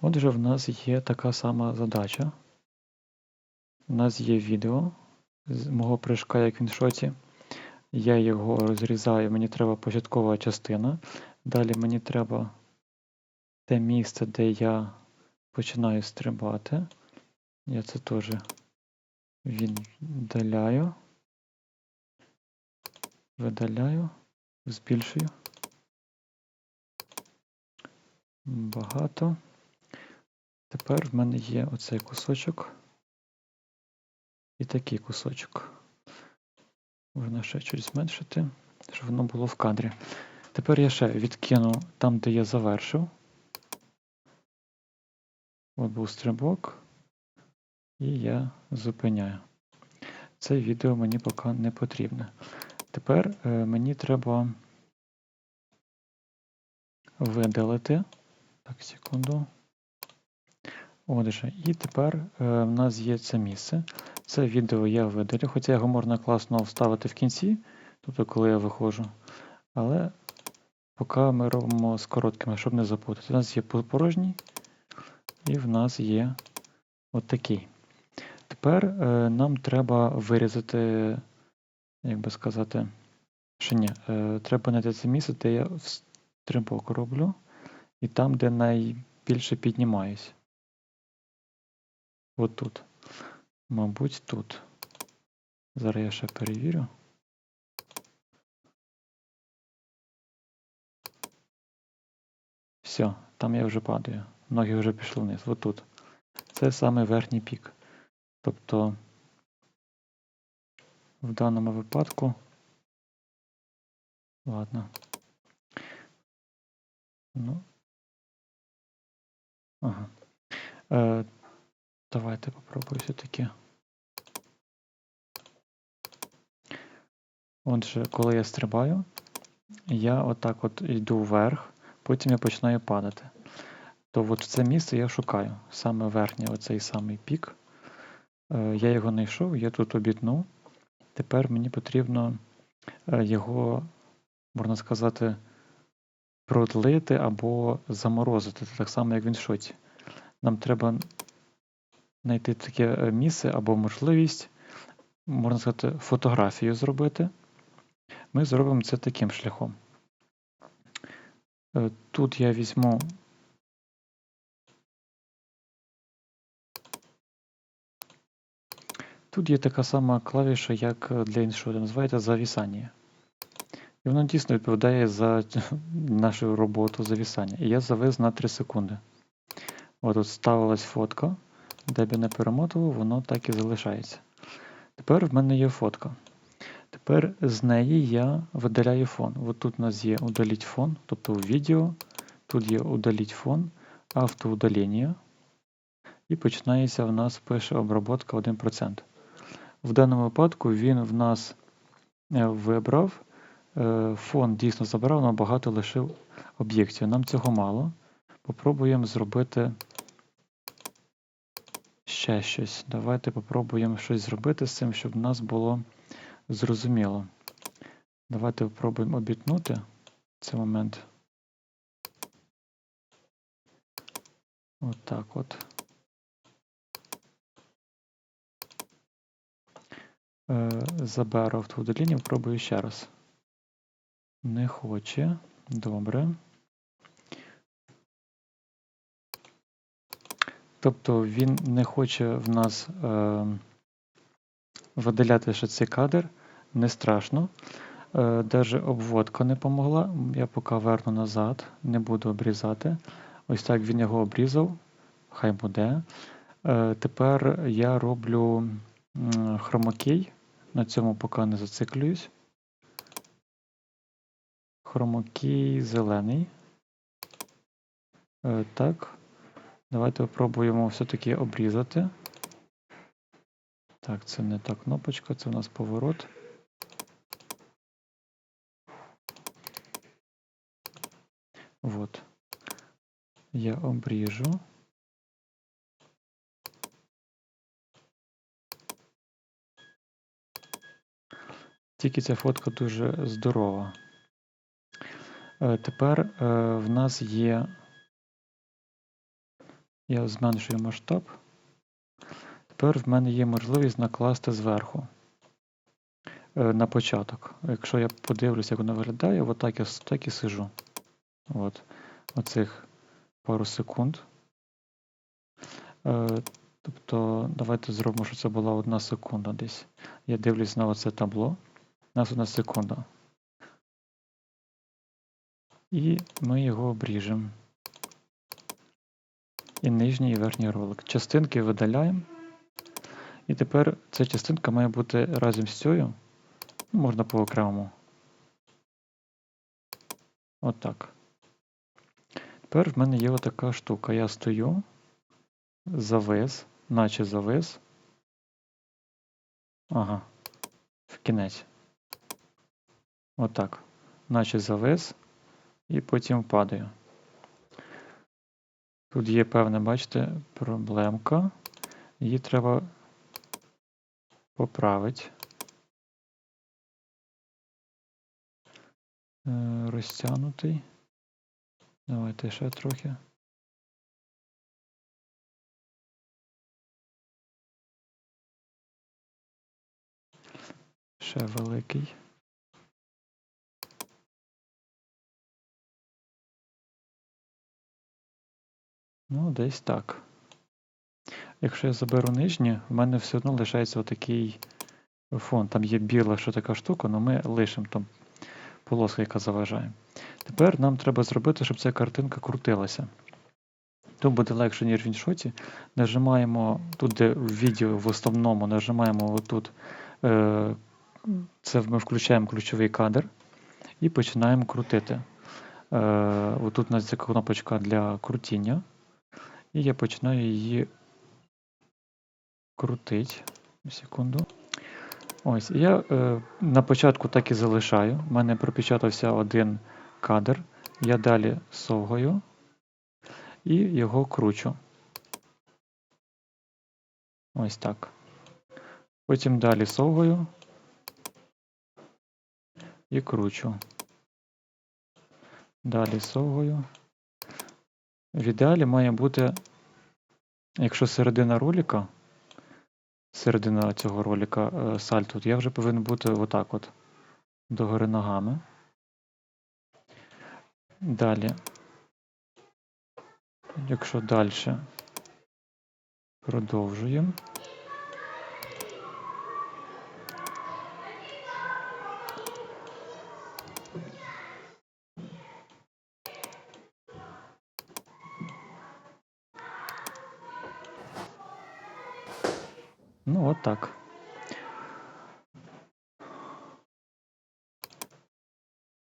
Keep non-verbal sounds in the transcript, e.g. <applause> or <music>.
Отже, в нас є така сама задача. У нас є відео з мого прыжка, як він в шоці. Я його розрізаю, мені треба початкова частина. Далі мені треба те місце, де я починаю стрибати. Я це теж віддаляю, видаляю, збільшую. Багато. Тепер в мене є оцей кусочок і такий кусочок. Можна ще щось зменшити, щоб воно було в кадрі. Тепер я ще відкину там, де я завершив. От був стрибок, і я зупиняю. Це відео мені поки не потрібне. Тепер е, мені треба видалити. Так, секунду. Отже, і тепер е, в нас є це місце. Це відео я видалю, хоча його можна класно вставити в кінці, тобто коли я виходжу. Але поки ми робимо з короткими, щоб не запутати. У нас є порожній, і в нас є отакий. Тепер е, нам треба вирізати, як би сказати, що ні, е, треба знайти це місце, де я стрибок роблю, і там, де найбільше піднімаюсь. От тут. Мабуть, тут. Зараз я ще перевірю. Все, там я вже падаю. Ноги вже пішли вниз. От тут. Це саме верхній пік. Тобто в даному випадку. Ладно. Ну. Ага. Е, Давайте попробую все-таки. Отже, коли я стрибаю, я отак от йду вверх, потім я починаю падати. То от це місце я шукаю саме верхній оцей самий пік. Е, я його знайшов, я тут обітнув. Тепер мені потрібно е, його, можна сказати, продлити або заморозити, так само, як в шоці. Нам треба знайти таке е, місце або можливість, можна сказати, фотографію зробити. Ми зробимо це таким шляхом. Е, тут я візьму. Тут є така сама клавіша, як для іншого, називається завісання. І воно дійсно відповідає за <laughs> нашу роботу завісання. І я завис на 3 секунди. От тут ставилась фотка. Де б я не перемотував, воно так і залишається. Тепер в мене є фотка. Тепер з неї я видаляю фон. От тут у нас є удаліть фон, тобто у відео. Тут є удаліть фон, автоудалення. І починається в нас пише обробка 1%. В даному випадку він в нас е, вибрав. Е, фон дійсно забрав, але багато лишив об'єктів. Нам цього мало. Попробуємо зробити ще щось. Давайте попробуємо щось зробити з цим, щоб в нас було зрозуміло. Давайте спробуємо обітнути цей момент. Отак от, от. Е, заберу автовдаління, пробую ще раз. Не хоче. Добре. Тобто він не хоче в нас е, видаляти ще цей кадр, не страшно. Е, Даже обводка не помогла. Я поки верну назад, не буду обрізати. Ось так він його обрізав, хай буде. Е, Тепер я роблю хромакей. На цьому поки не зациклююсь. Хромакей зелений. Е, Так. Давайте спробуємо все-таки обрізати. Так, це не та кнопочка, це у нас поворот. От. Я обріжу. Тільки ця фотка дуже здорова. Е, тепер е, в нас є Я зменшую масштаб. Тепер в мене є можливість накласти зверху е, на початок. Якщо я подивлюся, як воно виглядає, отак я так і сижу. От. Оцих пару секунд. Е, тобто, давайте зробимо, що це була одна секунда десь. Я дивлюсь на оце табло. У нас одна секунда. І ми його обріжемо. І нижній і верхній ролик. Частинки видаляємо. І тепер ця частинка має бути разом з цією. Ну, можна по окремому. Отак. Тепер в мене є отака штука. Я стою, завис, наче завис. Ага. В кінець. Отак. Наче завис. І потім падаю. Тут є певна, бачите, проблемка. Її треба поправити. Е, Розтягнутий. Давайте ще трохи. Ще великий. Ну, десь так. Якщо я заберу нижнє, в мене все одно лишається отакий фон. Там є біла що така штука, але ми лишимо там полоска, яка заважає. Тепер нам треба зробити, щоб ця картинка крутилася. Тут буде легше, ніж в іншоті. Нажимаємо тут, де в відео в основному нажимаємо отут. Е, це ми включаємо ключовий кадр і починаємо крутити. Е, отут у нас є кнопочка для крутіння. І я починаю її крутити. Секунду. Ось, я е, на початку так і залишаю. У мене пропечатався один кадр. Я далі совгаю і його кручу. Ось так. Потім далі совгаю і кручу. Далі совгаю. В ідеалі має бути, якщо середина ролика, середина цього ролика сальту, я вже повинен бути отак от догори ногами. Далі. Якщо далі продовжуємо. Ну, от так.